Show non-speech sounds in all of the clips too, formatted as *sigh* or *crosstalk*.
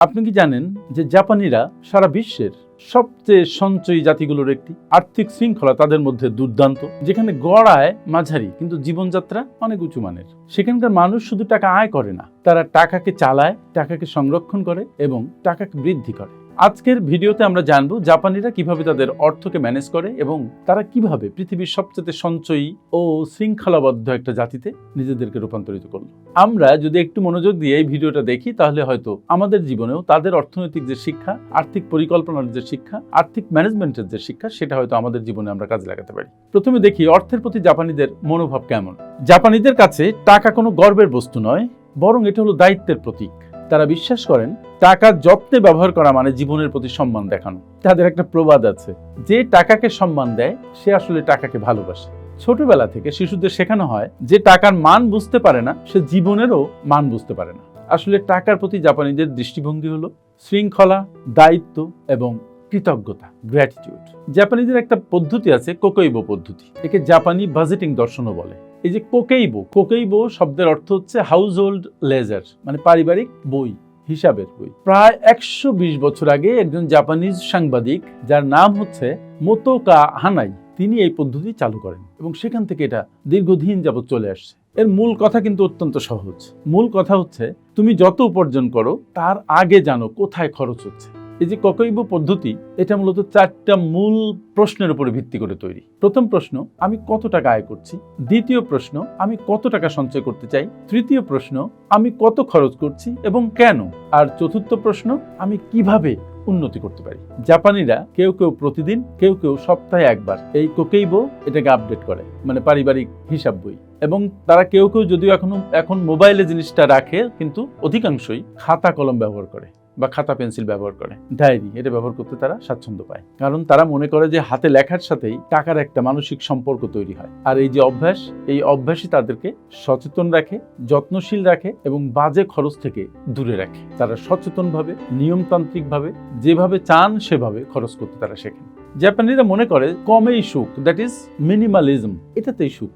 আপনি কি জানেন যে জাপানিরা সারা বিশ্বের সবচেয়ে সঞ্চয়ী জাতিগুলোর একটি আর্থিক শৃঙ্খলা তাদের মধ্যে দুর্দান্ত, যেখানে গড়ায় মাঝারি, কিন্তু জীবনযাত্রা অনেক উঁচু মানের। সেখানকার মানুষ শুধু টাকা আয় করে না, তারা টাকাকে চালায়, টাকাকে সংরক্ষণ করে এবং টাকাকে বৃদ্ধি করে। আজকের ভিডিওতে আমরা জানব জাপানিরা কীভাবে তাদের অর্থকে ম্যানেজ করে এবং তারা কীভাবে পৃথিবীর সবচেয়ে সঞ্চয়ী ও শৃঙ্খলাবদ্ধ একটা জাতিতে নিজেদেরকে রূপান্তরিত করল। আমরা যদি একটু মনোযোগ দিয়ে এই ভিডিওটা দেখি, তাহলে হয়তো আমাদের জীবনেও তাদের অর্থনৈতিক যে শিক্ষা, আর্থিক পরিকল্পনার যে শিক্ষা, আর্থিক ম্যানেজমেন্টের যে শিক্ষা, সেটা হয়তো আমাদের জীবনে আমরা কাজে লাগাতে পারি। প্রথমে দেখি অর্থের প্রতি জাপানিদের মনোভাব কেমন। জাপানিদের কাছে টাকা কোনো গর্বের বস্তু নয়, বরং এটা হলো দায়িত্বের প্রতীক। তারা বিশ্বাস করেন টাকা যত্নে ব্যবহার করা মানে জীবনের প্রতি সম্মান দেখানো। তাদের একটা প্রবাদ আছে, যে টাকাকে সম্মান দেয়, সে আসলে টাকাকে ভালোবাসে। ছোটবেলা থেকে শিশুদের শেখানো হয় যে টাকার মান বুঝতে পারে না, সে জীবনেরও মান বুঝতে পারে না। আসলে টাকার প্রতি জাপানিদের দৃষ্টিভঙ্গি হলো শৃঙ্খলা, দায়িত্ব এবং কৃতজ্ঞতা গ্র্যাটিটিউড জাপানিদের একটা পদ্ধতি আছে কোকৈবো পদ্ধতি, একে জাপানি বাজেটিং দর্শনও বলে। এই যে কোকেইবো কোকেইবো শব্দের অর্থ হচ্ছে হাউস হোল্ড লেজার মানে পারিবারিক বই, হিসাবের বই। প্রায় একশো বিশ বছর আগে একজন জাপানিজ সাংবাদিক, যার নাম হচ্ছে মোতোকা হানাই, তিনি এই পদ্ধতি চালু করেন এবং সেখান থেকে এটা দীর্ঘদিন যাবত চলে আসছে। এর মূল কথা কিন্তু অত্যন্ত সহজ। মূল কথা হচ্ছে, তুমি যত উপার্জন করো, তার আগে জানো কোথায় খরচ হচ্ছে। এই যে ককৈব পদ্ধতি, এটা মূলত চারটা মূল প্রশ্নের উপরে ভিত্তি করে তৈরি। প্রথম প্রশ্ন, আমি কত টাকা আয় করছি? দ্বিতীয় প্রশ্ন, আমি কত টাকা সঞ্চয় করতে চাই? তৃতীয় প্রশ্ন, আমি কত খরচ করছি এবং কেন? আর চতুর্থ প্রশ্ন, আমি কীভাবে উন্নতি করতে পারি? জাপানিরা কেউ কেউ প্রতিদিন, কেউ কেউ সপ্তাহে একবার এই কোকেইবো এটাকে আপডেট করে মানে পারিবারিক হিসাব বই। এবং তারা কেউ কেউ যদিও এখনও, এখন মোবাইলে জিনিসটা রাখে, কিন্তু অধিকাংশই খাতা কলম ব্যবহার করে। বা খাতা পেন্সিল ব্যবহার করে। ডায়েরি, এটা ব্যবহার করতে তারা স্বাচ্ছন্দ্য পায়। কারণ তারা মনে করে যে হাতে লেখার সাথেই টাকার একটা মানসিক সম্পর্ক তৈরি হয়। আর এই যে অভ্যাস, এই অভ্যাসই তাদেরকে সচেতন রাখে, যত্নশীল রাখে এবং বাজে খরচ থেকে দূরে রাখে। তারা সচেতনভাবে, নিয়মতান্ত্রিকভাবে, যেভাবে চান সেভাবে খরচ করতে তারা শেখেন। জাপানিরা মনে করে, কমেই সুখ দ্যাট ইজ মিনিমালিজম এটাতেই সুখ।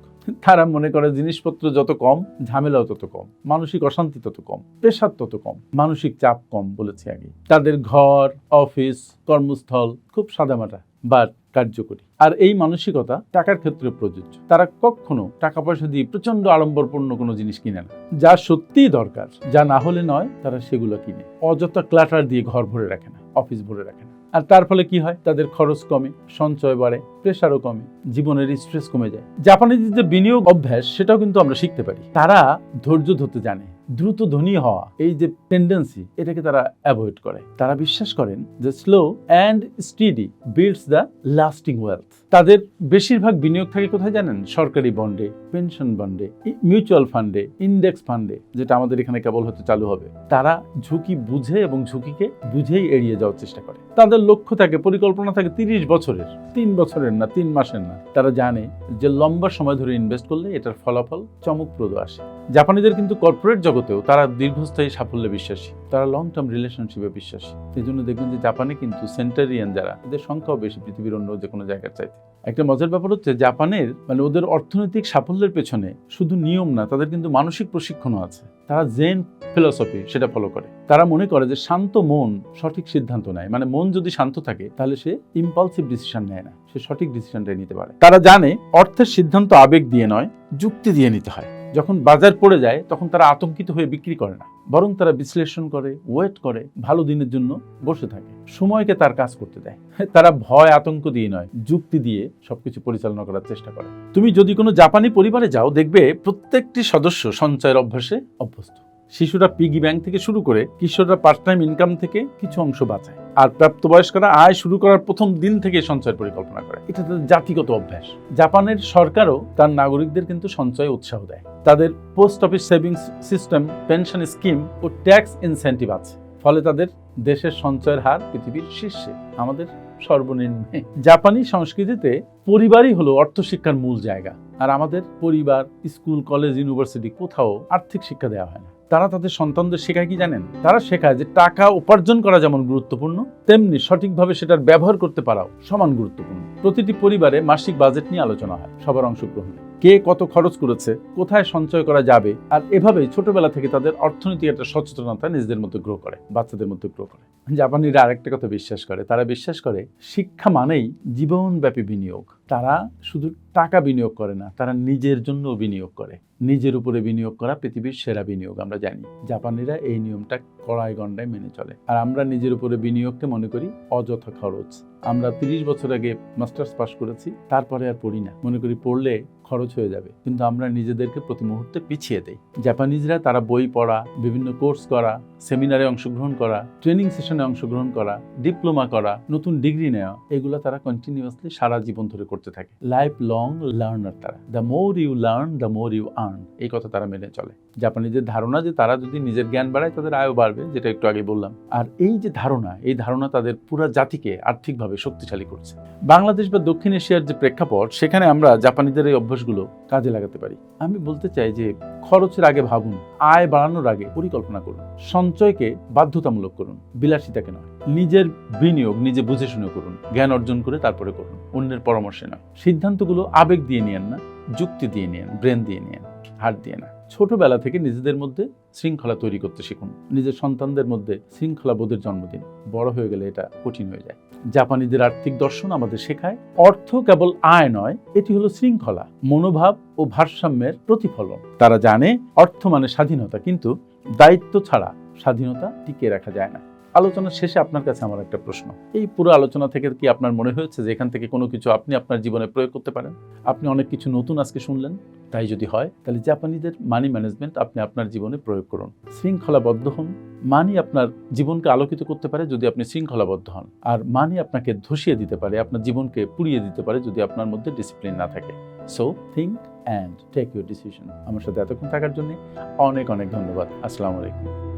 তারা মনে করে জিনিসপত্র যত কম, ঝামেলাও তত কম, মানসিক অশান্তি তত কম প্রেশার তত কম, মানসিক চাপ কম বলেছি আগে তাদের ঘর, অফিস, কর্মস্থল খুব সাদামাটা বা কার্যকরী। আর এই মানসিকতা টাকার ক্ষেত্রে প্রযোজ্য। তারা কখনো টাকা পয়সা দিয়ে প্রচণ্ড আড়ম্বরপূর্ণ কোনো জিনিস কিনে না। যা সত্যিই দরকার, যা না হলে নয় তারা সেগুলো কিনে। অযথা ক্লাটার দিয়ে ঘর ভরে রাখে না অফিস ভরে রাখে না। আর তার ফলে কি হয়? তাদের খরচ কমে, সঞ্চয় বাড়ে, প্রেশারও কমে, জীবনের স্ট্রেস কমে যায়। জাপানিদের যে বিনিয়োগ অভ্যাস, সেটাও কিন্তু আমরা শিখতে পারি। তারা ধৈর্য ধরতে জানে। দ্রুত ধনী হওয়া, এই যে টেন্ডেন্সি এটাকে তারা অ্যাভয়েড করে। তারা বিশ্বাস করেন যে slow and steady builds the lasting wealth তাদের বেশিরভাগ বিনিয়োগ থাকে কোথায় জানেন? সরকারি বন্ডে পেনশন বন্ডে মিউচুয়াল ফান্ডে ইন্ডেক্স ফান্ডে যেটা আমাদের এখানে কেবল হতে চালু হবে। তারা ঝুঁকি বুঝে এবং ঝুঁকিকে বুঝেই এড়িয়ে যাওয়ার চেষ্টা করে। তাদের লক্ষ্য থাকে, পরিকল্পনা থাকে তিরিশ বছরের, তিন বছরের না, তিন মাসের না। তারা জানে যে লম্বা সময় ধরে ইনভেস্ট করলে এটার ফলাফল চমকপ্রদ আসে। জাপানিদের কিন্তু কর্পোরেট জগতেও তারা দীর্ঘস্থায়ী সাফল্যে বিশ্বাসী। তারা লং টার্ম রিলেশনশিপে বিশ্বাসী। এই জন্য দেখবেন যে জাপানে কিন্তু সেন্টারিয়ান যারা, এদের সংখ্যাও বেশি পৃথিবীর অন্য যে কোনো জায়গার চাইতে। একটা মজার ব্যাপার হচ্ছে জাপানের মানে ওদের অর্থনৈতিক সাফল্যের পেছনে শুধু নিয়ম না, তাদের কিন্তু মানসিক প্রশিক্ষণও আছে। তারা জেন ফিলসফি সেটা ফলো করে। তারা মনে করে যে শান্ত মন সঠিক সিদ্ধান্ত নেয়। মানে মন যদি শান্ত থাকে, তাহলে সে ইম্পালসিভ ডিসিশন নেয় না। সে সঠিক ডিসিশনটাই নিতে পারে। তারা জানে অর্থের সিদ্ধান্ত আবেগ দিয়ে নয়, যুক্তি দিয়ে নিতে হয়। যখন বাজার পড়ে যায়, তখন তারা আতঙ্কিত হয়ে বিক্রি করে না। বরং তারা বিশ্লেষণ করে ওয়েট করে, ভালো দিনের জন্য বসে থাকে। সময়কে তার কাজ করতে দেয়। *laughs* তারা ভয়, আতঙ্ক দিয়ে নয়, যুক্তি দিয়ে সবকিছু পরিচালনা করার চেষ্টা করে। তুমি যদি কোনো জাপানি পরিবারে যাও, দেখবে প্রত্যেকটি সদস্য সঞ্চয়ের অভ্যাসে অভ্যস্ত। শিশুরা পিগি ব্যাংক থেকে শুরু করে কিশোররা পার্ট টাইম ইনকাম থেকে কিছু অংশ বাঁচায়। আর প্রাপ্তবয়স্করা আয় শুরু করার প্রথম দিন থেকে সঞ্চয় পরিকল্পনা করে। এটা তাদের জাতিগত অভ্যাস। জাপানের সরকারও তার নাগরিকদের কিন্তু সঞ্চয়ে উৎসাহ দেয়। তাদের post office savings system pension scheme ও ট্যাক্স ইনসেন্টিভ আছে। ফলে তাদের দেশের সঞ্চয়ের হার পৃথিবীর শীর্ষে, আমাদের সর্বনিম্নে। জাপানি সংস্কৃতিতে পরিবারই হলো অর্থশিক্ষার মূল জায়গা। আর আমাদের পরিবার, স্কুল, কলেজ, ইউনিভার্সিটি কোথাও আর্থিক শিক্ষা দেওয়া হয় না। তারা তাদের সন্তানদের শেখায় কি জানেন? তারা শেখায় যে টাকা উপার্জন করা যেমন গুরুত্বপূর্ণ, তেমনি সঠিকভাবে সেটার ব্যবহার করতে পারাও সমান গুরুত্বপূর্ণ। প্রতিটি পরিবারে মাসিক বাজেট নিয়ে আলোচনা হয়, সবার অংশগ্রহণে। কে কত খরচ করেছে, কোথায় সঞ্চয় করা যাবে, আর এভাবেই ছোটবেলা থেকে তাদের অর্থনৈতিক একটা সচেতনতা নিজেদের মধ্যে গ্রো করে, বাচ্চাদের মধ্যে গ্রো করে। জাপানিরা আরেকটা কথা বিশ্বাস করে, তারা বিশ্বাস করে, শিক্ষা মানেই জীবনব্যাপী বিনিয়োগ। তারা শুধু টাকা বিনিয়োগ করে না, তারা নিজের জন্য বিনিয়োগ করে। নিজের উপরে বিনিয়োগ করা পৃথিবীর সেরা বিনিয়োগ, আমরা জানি। জাপানিরা এই নিয়মটা কড়াই গন্ডায় মেনে চলে। আর আমরা নিজের উপরে বিনিয়োগকে মনে করি অযথা খরচ। আমরা তিরিশ বছর আগে মাস্টার্স পাস করেছি, তারপরে আর পড়ি না। মনে করি পড়লে খরচ হয়ে যাবে। কিন্তু আমরা নিজেদেরকে প্রতি মুহূর্তে পিছিয়ে দেই। জাপানিজরা তারা বই পড়া, বিভিন্ন কোর্স করা, সেমিনারে অংশগ্রহণ করা, ট্রেনিং সেশনে অংশগ্রহণ করা, ডিপ্লোমা করা, নতুন ডিগ্রি নেওয়া, এগুলো তারা কন্টিনিউয়াসলি সারা জীবন ধরে করতে থাকে। লাইফ লং লার্নার তারা। The more you learn the more you earn এই কথা তারা মেনে চলে। জাপানিদের ধারণা যে তারা যদি নিজের জ্ঞান বাড়ায়, তাদের আয়ও বাড়বে, যেটা একটু আগে বললাম। আর এই যে ধারণা, এই ধারণা তাদের পুরো জাতিকে আর্থিকভাবে শক্তিশালী করছে। বাংলাদেশ বা দক্ষিণ এশিয়ার যে প্রেক্ষাপট, সেখানে আমরা জাপানিদের এই অভ্যাসগুলো কাজে লাগাতে পারি। আমি বলতে চাই যে, খরচের আগে ভাবুন, আয় বাড়ানোর আগে পরিকল্পনা করুন। সঞ্চয়কে বাধ্যতামূলক করুন, বিলাসিতাকে নয়। নিজের বিনিয়োগ নিজে বুঝে শুনে করুন, জ্ঞান অর্জন করে তারপরে করুন। অন্যের পরামর্শে নয় সিদ্ধান্তগুলো আবেগ দিয়ে নিয়েন না, যুক্তি দিয়ে নিয়েন, ব্রেন দিয়ে নিয়েন, হাত দিয়ে না। ছোটবেলা থেকে নিজেদের মধ্যে শৃঙ্খলা তৈরি করতে শিখুন। নিজের সন্তানদের মধ্যে শৃঙ্খলা বোধের জন্মদিন। বড় হয়ে গেলে এটা কঠিন হয়ে যায়। জাপানিদের আর্থিক দর্শন আমাদের শেখায়, অর্থ কেবল আয় নয়, এটি হলো শৃঙ্খলা, মনোভাব ও ভারসাম্যের প্রতিফলন। তারা জানে অর্থ মানে স্বাধীনতা, কিন্তু দায়িত্ব ছাড়া স্বাধীনতা টিকিয়ে রাখা যায় না। আলোচনার শেষে আপনার কাছে আমার একটা প্রশ্ন। এই পুরো আলোচনা থেকে কি আপনার মনে হয়েছে যে এখান থেকে কোনো কিছু আপনি আপনার জীবনে প্রয়োগ করতে পারেন? আপনি অনেক কিছু নতুন আজকে শুনলেন, তাই যদি হয়, তাহলে জাপানিদের মানি ম্যানেজমেন্ট আপনি আপনার জীবনে প্রয়োগ করুন। শৃঙ্খলাবদ্ধ হন। মানি আপনার জীবনকে আলোকিত করতে পারে যদি আপনি শৃঙ্খলাবদ্ধ হন। আর মানি আপনাকে ধসিয়ে দিতে পারে, আপনার জীবনকে পুড়িয়ে দিতে পারে যদি আপনার মধ্যে ডিসিপ্লিন না থাকে। So think and take your decision আমার সাথে এতক্ষণ থাকার জন্য অনেক অনেক ধন্যবাদ। আসসালামু আলাইকুম।